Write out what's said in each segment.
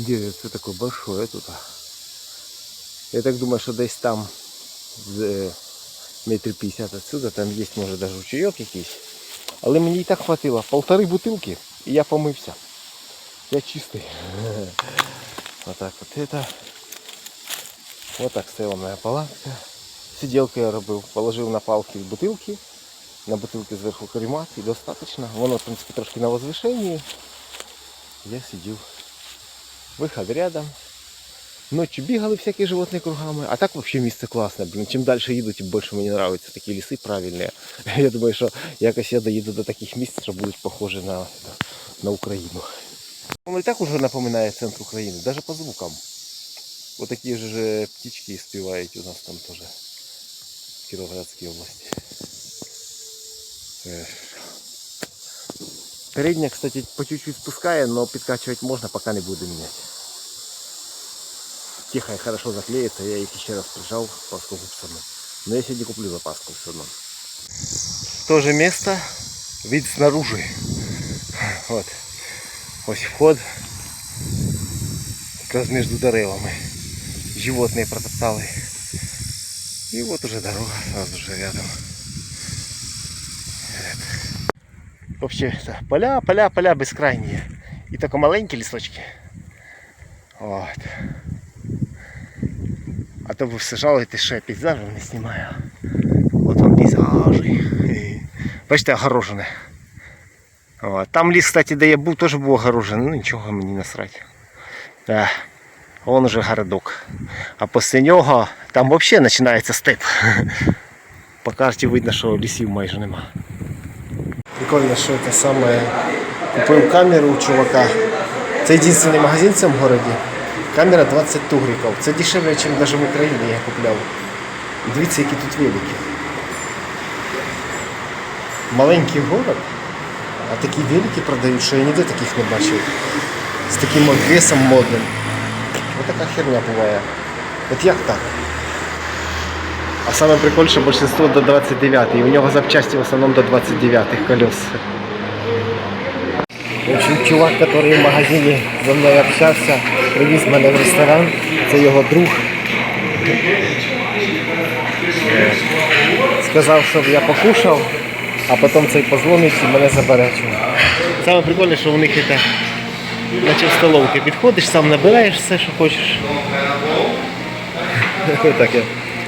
Дерево такое большое тут. Я так думаю, що десь там з е, метрів 50 отсюда, там є може даже ручейок якийсь. Але мені і так хватило. Полтори бутилки і я помився. Я чистий. Отак от это. Вот так стояла моя палатка. Сиделку я робив, положив на палки бутилки. На бутилки зверху каремат і достаточно. Воно, в принципі, трошки на возвишенні. Я сидів. Виход рядом. Ночі бігали всякі животні кругами. А так взагалі місце класне. Блін, чим далі їду, тим більше мені подобаються такі ліси правильні. Я думаю, що якось я доїду до таких місць, що будуть похожі на, на Україну. Воно і так уже напоминає центр України, навіть по звукам. Вот такие же птички спевают у нас там тоже в области. Передняя, кстати, по чуть-чуть спуская, но подкачивать можно, пока не буду менять. Тихо и хорошо заклеится, я их еще раз прижал плоскогубцами. Но я сегодня куплю запаску все равно. То же место, вид снаружи. Вот. Ось вход. Якраз між деревами. Животные протоптали. И вот уже дорога сразу же рядом. Это поля, поля, поля бескрайние. И только маленькие лесочки. Вот. А то вы все жалуєте, що я не знімаю. От вам пейзажі. Бачите, огорожене. От. Там ліс, кстати, де я був, теж був огорожений. Ну нічого мені насрать. Да. Вон уже городок. А після нього там взагалі починається степ. По карті видно, що лісів майже нема. Прикольно, що це саме купив камеру у чувака. Це єдиний магазин в цьому місті. Камера 20 тугриків. Це дешевле, ніж навіть в Україні я купляв. Дивіться, які тут велики. Маленький город, а такі велики продають, що я ніде таких не бачив. З таким от весом модним. Ось така херня буває. От як так? А саме прикольше большинство до 29 і у нього запчасти в основному до 29 колес. В общем, чувак, який в магазині зі мною общався, привіз мене в ресторан. Це його друг. Сказав, щоб я покушав, а потім цей позвонить і мене забере. Саме прикольне, що у них це наче в столовці підходиш, сам набираєш все, що хочеш. Таке.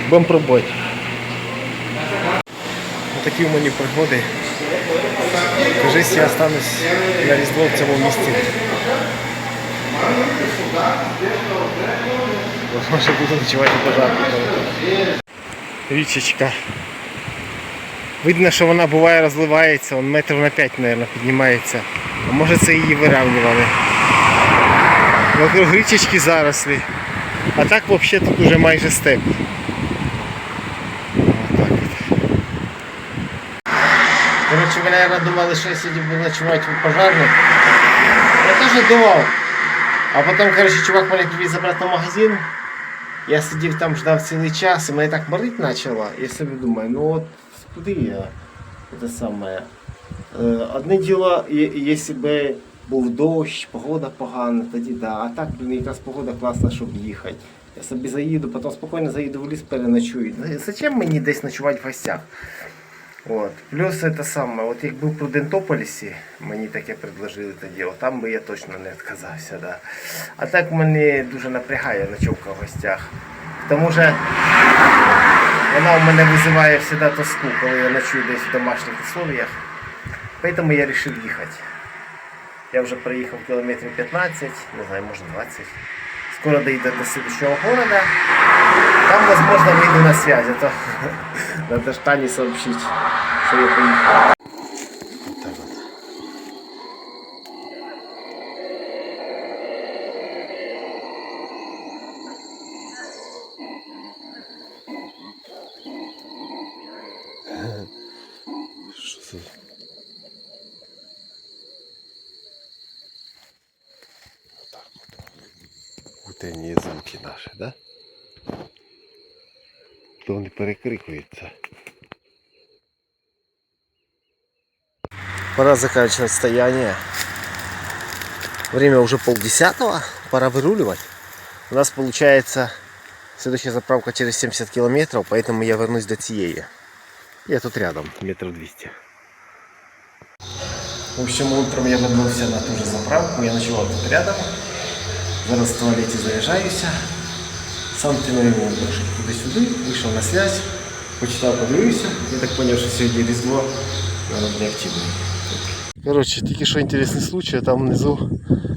Будемо пробувати. Такі в мене пригоди. Кажись, я останусь на Різдво в цьому місці. Може буду ночувати у. Річечка. Видно, що вона буває розливається, он метрів на 5, мабуть, піднімається. А може це її вирівнювали. Вокруг річечки зарослі. А так взагалі тут уже майже степ. Отак от. Коротше, ви, наверное, думали, я сидів буду ночувати у пожарних. Я теж думав. А потім, коротше, чувак мене привіз забрати в магазин. Я сидів там, ждав цілий час, і мене так морить почало. Я собі думаю, ну от куди я? Це саме. Е, Одне діло, якщо б був дощ, погода погана, тоді да. А так, блін, якраз погода класна, щоб їхати. Я собі заїду, потім спокійно заїду в ліс, переночую. Ну, Зачем мені десь ночувати в гостях? От. Плюс це саме, от як був в Прудентополісі, мені таке предложили тоді, там би я точно не відказався. Да. А так мене дуже напрягає ночовка в гостях. Тому же вона у мене визиває завжди тоску, коли я ночую десь в домашніх условиях. Поэтому я вирішив їхати. Я вже проїхав кілометрів 15, не знаю, може 20. Скоро доїду до следующего города. Там, возможно, выйду на связь. А то надо Тане сообщить, что я поехал. Так вот. Что за... Так вот. Утренние звуки наши, да? То вони перекрикуються. Пора заканчивать стояние. Время уже полдесятого. пора выруливать. У нас получается следующая заправка через 70 километров, поэтому я вернусь до цієї. Я тут рядом, метров 200. В общем, утром я вернувся на ту же заправку, я ночував тут рядом. Зараз в туалеті заряджаюся. Сам тренуємо трошки туди-сюди, вийшов на связь, почитав, подивився. Я так зрозумів, що сьогодні Різдво, і воно буде активне. Коротше, тільки що інтересний случай, там внизу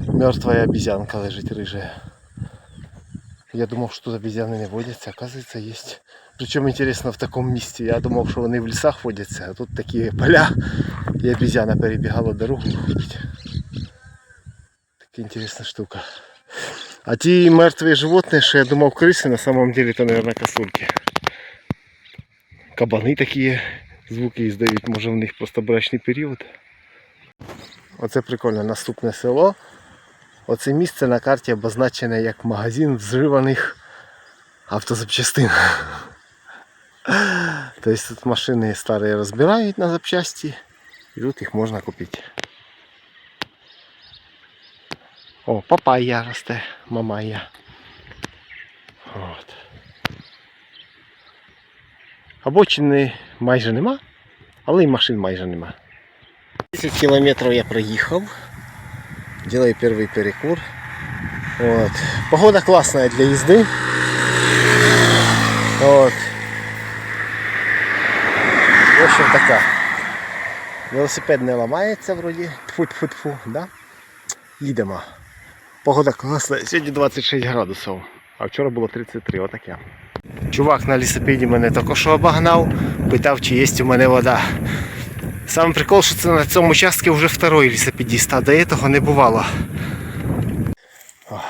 мертвая обезьянка лежить рыжая. Я думав, що тут обезьяны не водяться, оказывается, есть. Причем интересно в такому місці. Я думав, що вони в лісах водяться, а тут такі поля, і обезьяна перебігала дорогу ходить. Така інтересна штука. А ті мертві животні, що я думав криси, на самом деле это, наверное, косульки. Кабани такі звуки іздають, може в них просто брачний період. Оце прикольно. Наступне село. Оце місце на карті обозначене як магазин взриваних автозапчастин. Тобто тут машини старі розбирають на запчасті і тут їх можна купити. О, папайя росте, мамая. От. Обочини майже нема, але і машин майже нема. 10 километров я проехал. Делаю первый перекур. Вот. Погода классная для езды. Вот. В общем така. Велосипед не ламається вроді. Тфу-тфу-тфу, да? Їдемо. Погода класна. Сьогодні 26 градусів. А вчора було 33, отаке. Чувак на лісопеді мене також обогнав, питав, чи є у мене вода. Саме прикол, що це на цьому участку вже второй лісопедист, а до цього не бувало. Ох,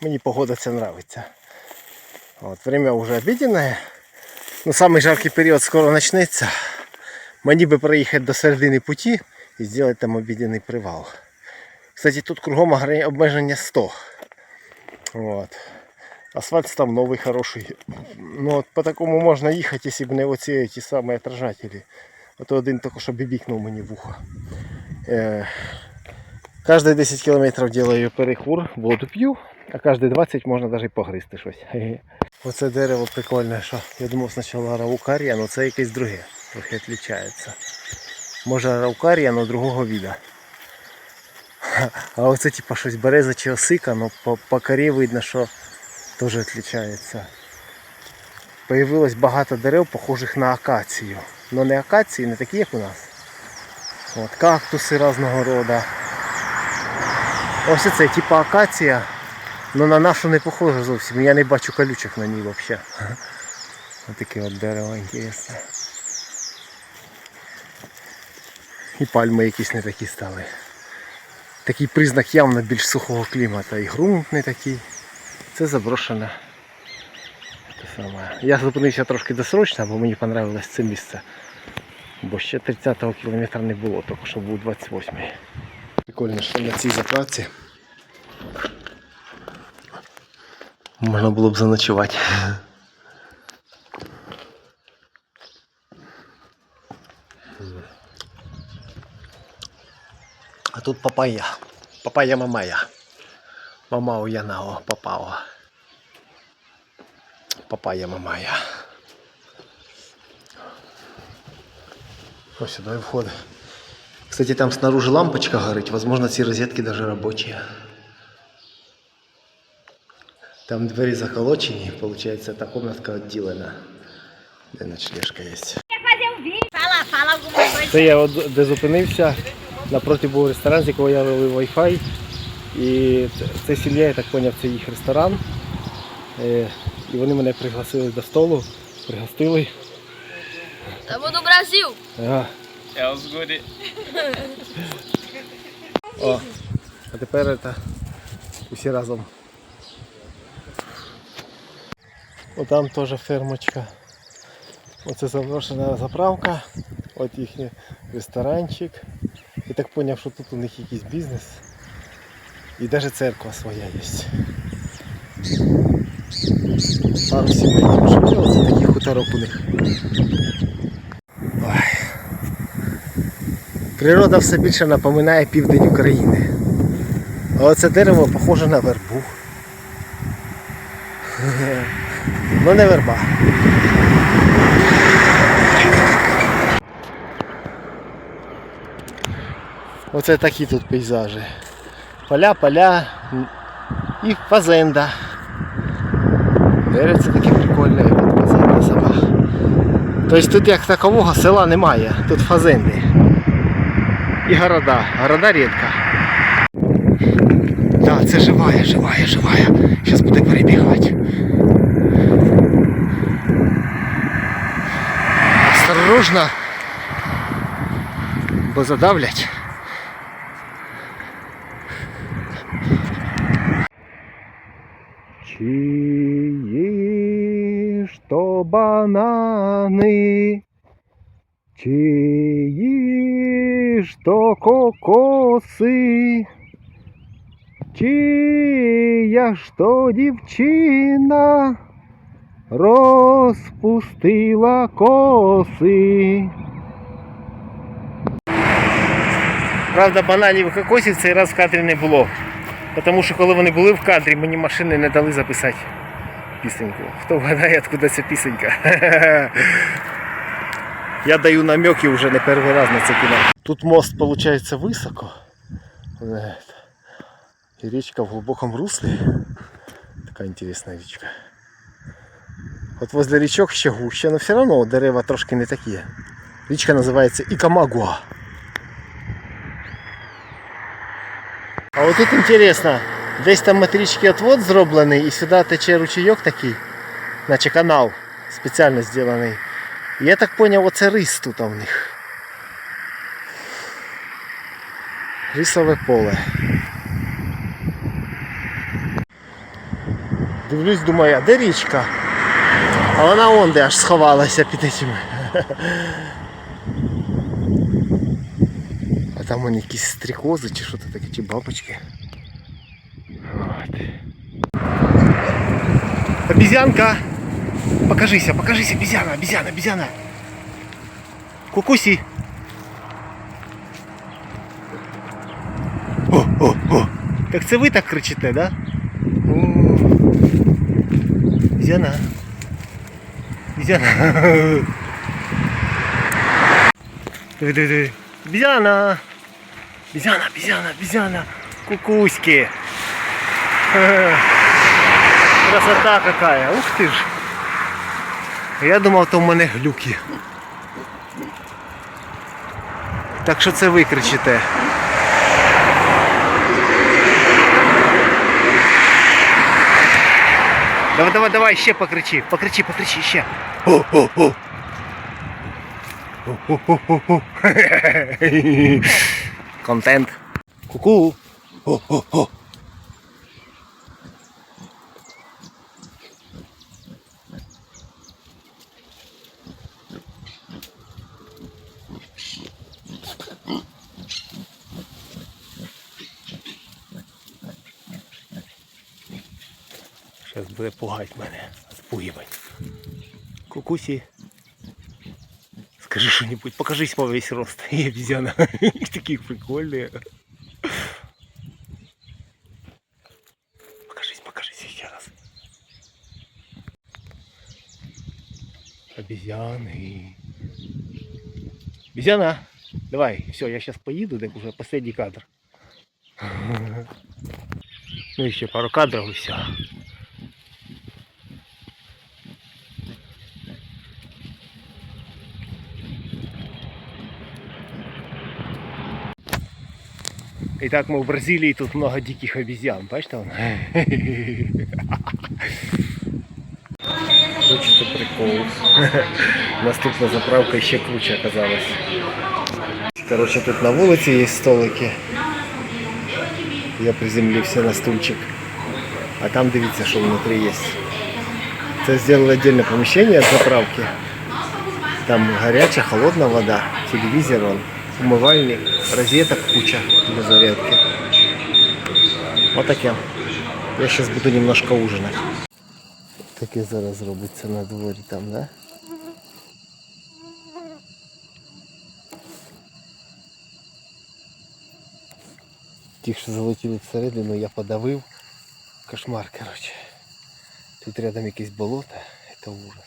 Мені погода це нравиться. От, время вже обіденне. Ну, самий жаркий період скоро почнеться. Мені би проїхати до середини путі і зробити там обіденний привал. Кстати, тут кругом обмеження 100. Вот. Асфальт став новий, хороший. Ну, от по такому можна їхати, якщо б не оці ті самі отражателі. Ото один тільки що бібікнув мені в ухо. Е, кожні 10 км делаю перекур, воду п'ю, а кожні 20 можна навіть погризти щось. Оце дерево прикольне, що я думав спочатку араукарія, але це якесь друге, трохи відрізняється. Може араукарія, але другого віда. А оце типа щось береза чи осика, але по, по корі видно, що теж відрізняється. Появилось багато дерев, похожих на акацію. Ну не акації, не такі, як у нас. От, кактуси різного роду. Ось це, типа акація. Ну на нашу не похоже зовсім. Я не бачу колючок на ній взагалі. Ось таке от дерево інтересне. І пальми якісь не такі стали. Такий признак явно більш сухого клімату. І ґрунт не такий. Це заброшене. Саме. Я зупинився трошки досрочно, бо мені понравилось це місце. Бо ще 30-го кілометра не було, тільки що був 28-й. Прикольно, що на цій заправці можна було б заночувати. А тут папая. Папая мамая. Мамау янао папао. Папая мамая. Ось сюди входить. Кстати, там снаружи лампочка горить. Возможно, ці розетки даже рабочие. Там двері заколочені, получается, эта комнатка отделана. Де ночлежка є. Це я от де зупинився. Напроти був ресторан, з якого я ловив Wi-Fi. І це- це сім'я, я так зрозумів, це їх ресторан. І вони мене пригласили до столу, пригостили. Tamo no Brasil. Ага. Os guri. О, а тепер це усі разом. О, там теж фермочка. Оце заброшена заправка. От їхній ресторанчик. Я так зрозумів, що тут у них якийсь бізнес. І навіть церква своя є. Пару сімей там живе, оце такий хуторок у них. Ой. Природа все більше напоминає південь України. А оце дерево похоже на вербу. Ну не верба. Оце такі тут пейзажі. Поля, поля і фазенда. Деревце таке прикольне, от сама. Тобто тут як такового села немає, тут фазенди. І города. Города рідко. Да, це живая, живая, живая. Зараз буде перебігати. Осторожно, бо задавлять. То банани, чиї ж то кокоси, чия ж то дівчина розпустила коси. Правда, бананів і кокосів цей раз в кадрі не було. Тому що коли вони були в кадрі, мені машини не дали записати пісеньку. Хто вгадає, откуда ця пісенька? Я даю намеки вже не перший раз на це кіно. Тут мост виходить високо. Знаєте. І річка в глибокому руслі. Така інтересна річка. От возле річок ще гуще, але все одно дерева трошки не такі. Річка називається Ікамагуа. А от тут інтересно, Десь там метрички отвод зроблений і сюди тече ручейок такий, наче канал спеціально зроблений. Я так зрозумів, оце рис тут у них. Рисове поле. Дивлюсь, думаю, а де річка? А вона он де аж сховалася під этими. А там вони якісь стрікози чи що то таке, чи бабочки. Обезьянка! Покажися, покажися, обезьяна, обезьяна, обезьяна. Кукусі. О, о, о. Так це ви так кричите, да? О. Обезьяна. Обезьяна. Диви, диви, диви. Обезьяна. Обезьяна, обезьяна, обезьяна. Кукуськи. Ха. Красота какая. Ух ты ж. Я думав, то в мене глюки. Так що це ви кричите. Давай, давай, давай, ще покричи, покричи, покричи, ще. О, о, о. О-о-о-о-о. Контент. Ку-ку. О-о-о. Зараз буде пугать мене, спугивать. Кукусі. Скажи что-нибудь, покажись во весь рост. И обезьяна. Такие прикольные. Покажись, покажись еще раз. Обезьяны. Обезьяна, давай, все, я сейчас поеду, так уже последний кадр. Ну еще пару кадров и все. І так ми в Бразилії тут много диких обезьян, бачите вон? Хочете прикол. Наступна заправка ще круче оказалась. Короче, тут на вулиці є столики. Я приземлився на стульчик. А там дивіться, що внутрі є. Це зробили отдельне помещение від заправки. Там горячая, холодная вода, телевизор, он, умывальник, розеток куча для зарядки. Вот таке. Я сейчас буду немножко ужинать. Таке зараз робиться на дворі там, да? Ті, що залетіли всередину, я подавив. Кошмар, коротше. Тут рядом якесь болото, це ужас.